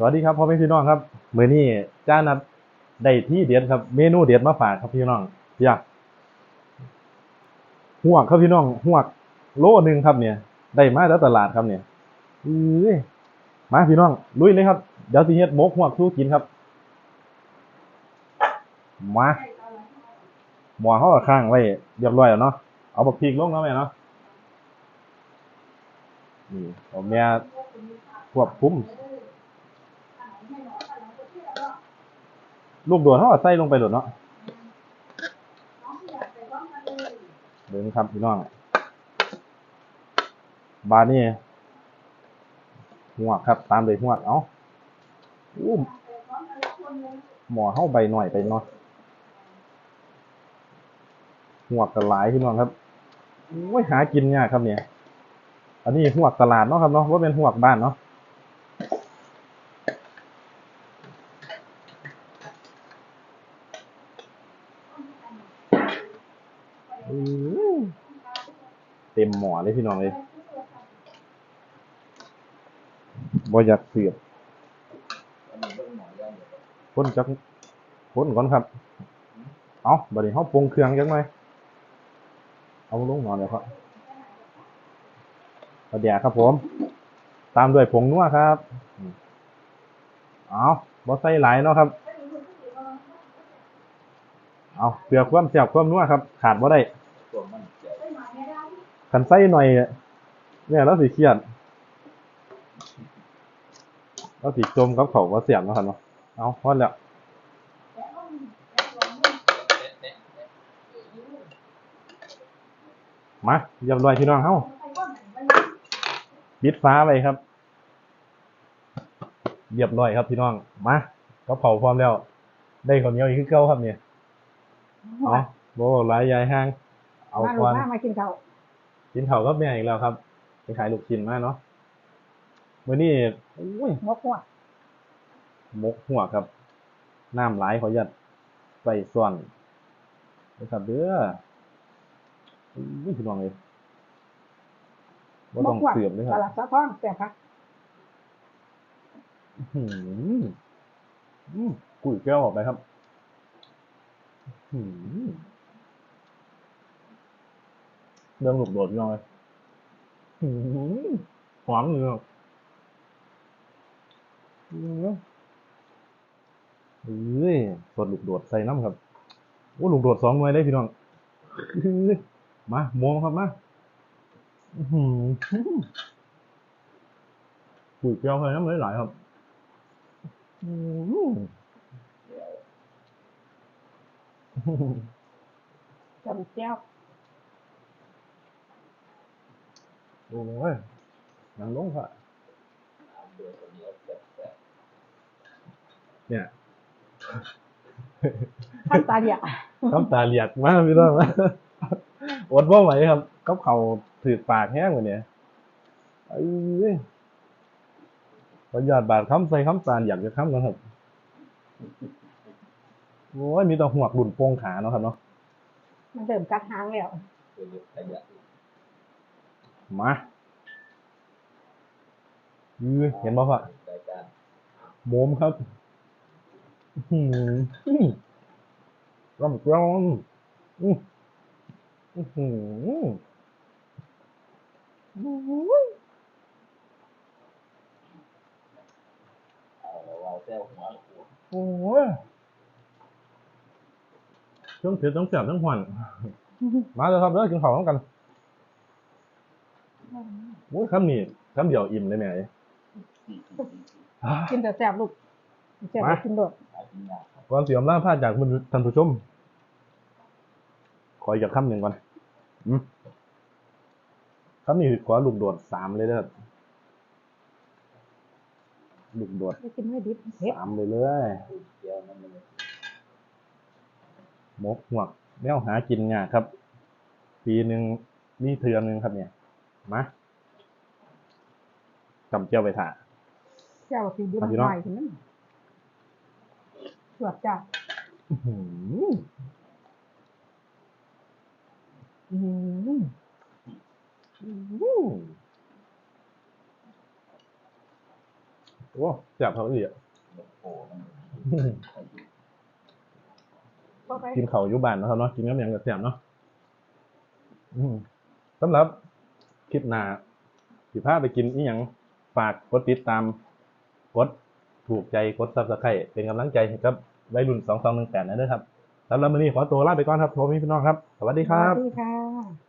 สวัสดีครับพ่อแม่พี่น้องครับมื้อนี้จ้านัดได้ที่เด็ดครับ เมนูเด็ดมาฝากครับพี่น้องอยากหวกครับพี่น้องหวกโลหนึ่งครับเนี่ย ได้มาจากตลาดครับเนี่ยอือมาพี่น้องลุยเลยครับเดี๋ยวสิเฮ็ดมกหวกสู้กินครับมาหมอเขาข้างไว้เรียบร้อยแล้วเนาะเอาบักพริกลงแล้วแม่เนาะนี่ผมแม่ควบคุม ลูกโดดเขาก็ใส่ลงไปโดดเนาะเดินครับพี่น้องบานนี่หัวครับ ตามเลยหัวเอ้าอู้หมอเข้าใบหน่อยไปเนาะหัวกระหลายพี่น้องครับโอ้ยหากินยากครับเนี่ย อันนี้หัวตลาดเนาะครับเนาะว่าเป็นหัวบ้านเนาะ เต็มหมอเลยพี่น้องเลยบ่อยากเสียบพ่นจักพ่นก่อนครับ เอาบัดนี้เฮาปรุงเครื่องจังหน่อยเอาลงหนอยเดี๋ยวครับกระเดียครับผม ตามด้วยผงนัวครับ เอาบ่ใส่หลายเนาะครับ เอาเปลือกความแซ่บความนัวครับ ขาดบ่ได้ คันไส้หน่อย เนี่ยแล้วสีเครียดแล้วสีจมกับเขาว่าเสียงเนาะครับเนาะเอาพอดแล้วมาเรียบร้อยพี่น้องเฮ้าปิดฟ้าไปครับเรียบร้อยครับพี่น้องมากับเขาพร้อมแล้ว ได้ข้าวเหนียวอีกคือเก่าครับเนี่ยเอาโบหลายยายห้าง เอาคลูกวันมามากินข้า กินเขาวก็แม่อีกแล้วครับไปขายลูกชิ้นมาเนาะมื้อนี้อุ้ยหมกหัวมกหัวครับน้ำไหลายขอหยัดใส่ส่วนนะครับเด้ออุ้ยพี่น้องเลยบ่ต้องหมกหัวเสือบเลยคสรับลัดสะท้อนแต่พักอื้อหืออืมกุยแก้วออกไปครับ อื้อหือ เรื่องลูกโดดพี่น้องเลยอื้อหือหอมเลยครับอื้อเอ้ยสดลูกโดดใส่น้ำครับโอ้ลูกโดดสองหน่วยได้พี่น้องอื้อมาโมงครับมาอื้อหือปุ๋ยเกลียวใส่น้ำหลายๆครับอื้อจำแก้ว โอ้ยนังลงค่ะเดือดเหนียวแซ่บเนี่ยข้าวตาเดียน้ำตาเหลียกมากพี่น้องอดว่าไหวครับกับเขาถือปากแห้งกว่าเนี่ยเอ้ยประหยัดบาทคำใส่คำตาอยากจะคำกันครับโอ้ยมีแต่หัวกดุนโป่งขาเนาะครับเนาะมันเดิมกัดหางแล้วๆคือขยะ มาเอ้ยเห็นบ่พ่ะรายการโมมครับอื้อหือร่ำกรองอื้ออื้อหือเอาเราแซ่บหัวหัวโอ้ยต้องเผ็ดต้องแซ่บต้องหวานมาเลยครับเด้อกินข้าวต้องกัน โอ้ยคำนี้คำเดียวอิ่มเลยแม่เอ้ยอ่ากินแต่แซ่บลูกแซ่บมากินโดดหากินยากครับก่อนเสียมล่าพลาดจากคุณท่านผู้ชม ขออีกคำหนึ่งก่อนอืมคำนี้ขอลูกโดดสามเลยเด้อลูกโดดไปกินไม่ดิบเผ็ดสามเลยเลยเจียวมันมันหมกหวกแนวหากินยากครับ ปีหนึ่งมีเทือหนึงครับเนี่ย มา จำเจียวไปถ่าแซ่บกินดิบมามันพี่น้องใหม่ถึงนั้นสวดจ้าอื้อหืออื้อหืออื้อหือโอ้แซ่บเขาอีอะแบบโผล่มันก็ไปกินเขาวอยู่บ้านเนาะครับเนาะกินน้ำยังกับแซ่บเนาะอืมสำหรับคลิปหน้าสิพาไปกินอีหยัง ฝากกดติดตามกดถูกใจกดซับสไครต์เป็นกำลังใจให้กับวัยรุ่นสองสองหนึ่งแปดนะครับสำหรับวันนี้ขอตัวลาไปก่อนครับผมพี่น้องครับ สวัสดีครับ สวัสดีค่ะ